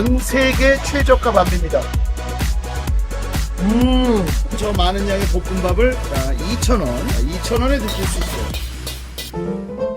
전 세계 최저가 밥입니다. 음, 저 많은 양의 볶음밥을 자, 2,000원, 2,000원에 드실 수 있어요.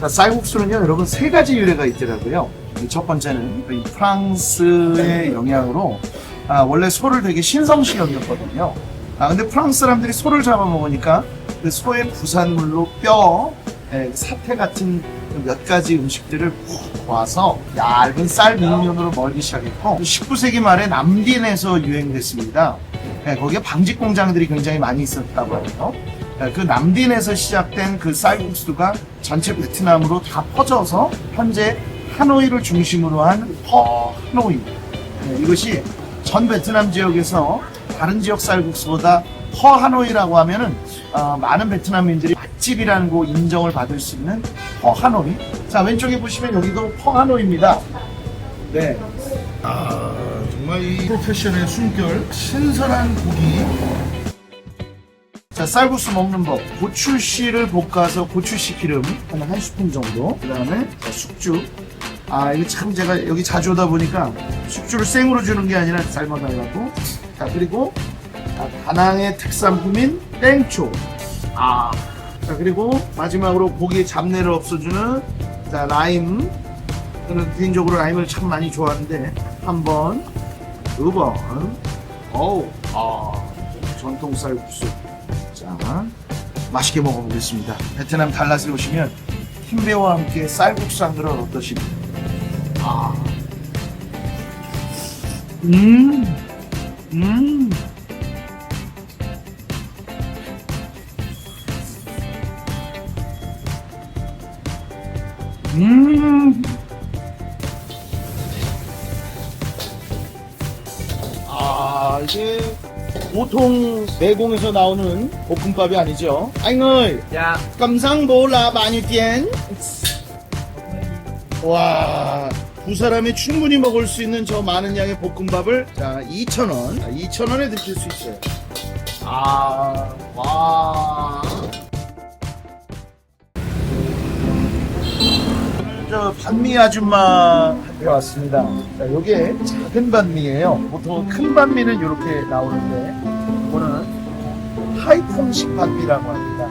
자, 쌀국수는요, 여러분 세 가지 유래가 있더라고요. 이첫 번째는 이 프랑스의 영향으로 아, 원래 소를 되게 신성시 여겼거든요. 아, 근데 프랑스 사람들이 소를 잡아먹으니까 그 소의 부산물로 뼈, 예, 사태 같은 그몇 가지 음식들을 푹 와서 얇은 쌀 밀면으로 먹기 시작했고 19세기 말에 남딘에서 유행됐습니다. 예, 거기에 방직 공장들이 굉장히 많이 있었다고 해요. 예, 그 남딘에서 시작된 그 쌀국수가 전체 베트남으로 다 퍼져서 현재 하노이를 중심으로 한퍼 하노이 예, 이것이 전 베트남 지역에서 다른 지역 쌀국수보다 퍼 하노이라고 하면은 어, 많은 베트남인들이 맛집이라는 거 인정을 받을 수 있는 퍼 하노이. 자 왼쪽에 보시면 여기도 퍼 하노이입니다. 네. 아 정말 이 프로페셔널의 숨결 신선한 고기. 자 쌀국수 먹는 법. 고추씨를 볶아서 고추씨 기름 한 한 스푼 정도. 그 다음에 자, 숙주. 아 이거 참 제가 여기 자주 오다 보니까 숙주를 생으로 주는 게 아니라 삶아달라고. 자 그리고 자, 다낭의 특산품인 땡초. 아. 자 그리고 마지막으로 고기의 잡내를 없애주는 자 라임. 저는 개인적으로 라임을 참 많이 좋아하는데 한 번, 두 번, 어우, 아 전통 쌀국수. 자 맛있게 먹어보겠습니다. 베트남 달랏에 오시면 흰배와 함께 쌀국수 한 그릇 어떠십니까? 아. 음. 음. 음. 아, 이게 보통 내공에서 나오는 볶음밥이 아니죠. là bao nhiêu tiền? 와, 두 사람이 충분히 먹을 수 있는 저 많은 양의 볶음밥을 자, 2,000원. 2,000원에 드실 수 있어요. 아, 반미 아줌마한테 왔습니다. 자, 요게 작은 반미예요. 보통 큰 반미는 이렇게 나오는데 이거는 하이퐁식 반미라고 합니다.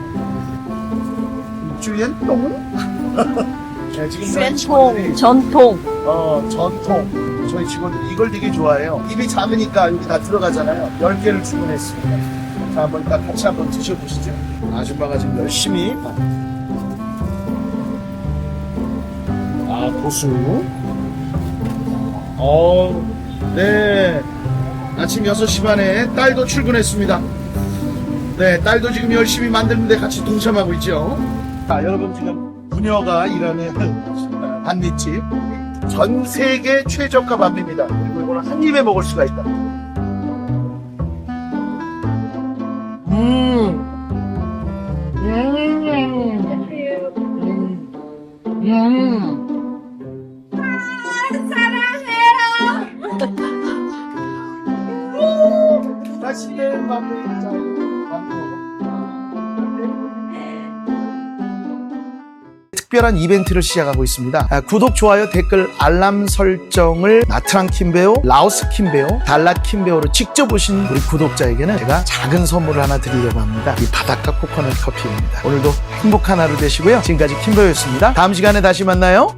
주연똥? 네, 지금 저희 직원들이 전통, 전통. 어, 전통. 저희 직원들 이걸 되게 좋아해요. 입이 작으니까 여기 다 들어가잖아요. 10개를 주문했습니다. 자, 한번 같이 한번 드셔보시죠. 아줌마가 지금 열심히. 고수. 어, 네. 아침 6시 반에 딸도 출근했습니다. 네, 딸도 지금 열심히 만드는데 같이 동참하고 있죠. 자, 여러분 지금 부녀가 일하는 반미집 전 세계 최저가 반미입니다. 그리고 이거는 한 입에 먹을 수가 있다. 음. 음. 먹어. 특별한 이벤트를 시작하고 있습니다. 아, 구독, 좋아요, 댓글, 알람 설정을 나트랑 킴베오, 라오스 킴베오, 달랏 킴베오로 직접 오신 우리 구독자에게는 제가 작은 선물을 하나 드리려고 합니다. 이 바닷가 코코넛 커피입니다. 오늘도 행복한 하루 되시고요. 지금까지 킴베오였습니다. 다음 시간에 다시 만나요.